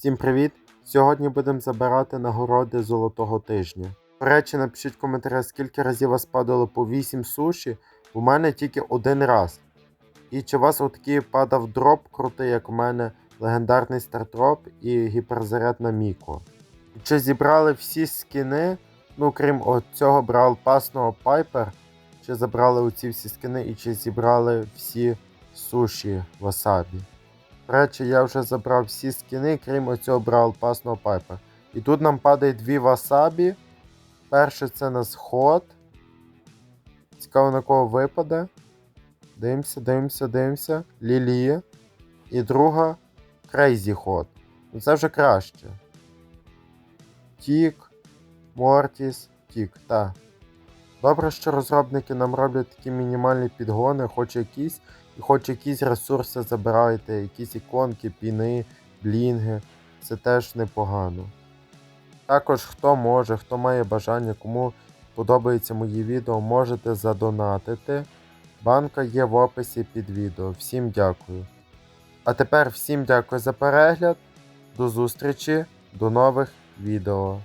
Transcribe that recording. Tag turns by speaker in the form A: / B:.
A: Всім привіт! Сьогодні будемо забирати нагороди золотого тижня. До речі, напишіть в коментарях, скільки разів вас падало по 8 суші. У мене тільки один раз. І чи у вас отакий падав дроп крутий, як у мене легендарний стартроп і гіперзаряд на Міко. Чи зібрали всі скини, ну крім цього брал пасного Пайпер, чи забрали оці всі скини і чи зібрали всі суші васабі. Речі, я вже забрав всі скини, крім оцього брал пасного пайпа. І тут нам падає дві васабі. Перше це на сход. Цікаво на кого випаде. Дивимося, дивимося, дивимося. Лілія. І друга Крейзі ход. Ну це вже краще. Тік, Мортіс, Тік, та. Добре, що розробники нам роблять такі мінімальні підгони, хоч якісь, і хоч якісь ресурси забираєте, якісь іконки, піни, блінги. Це теж непогано. Також хто може, хто має бажання, кому подобаються мої відео, можете задонатити. Банка є в описі під відео. Всім дякую. А тепер всім дякую за перегляд. До зустрічі, до нових відео.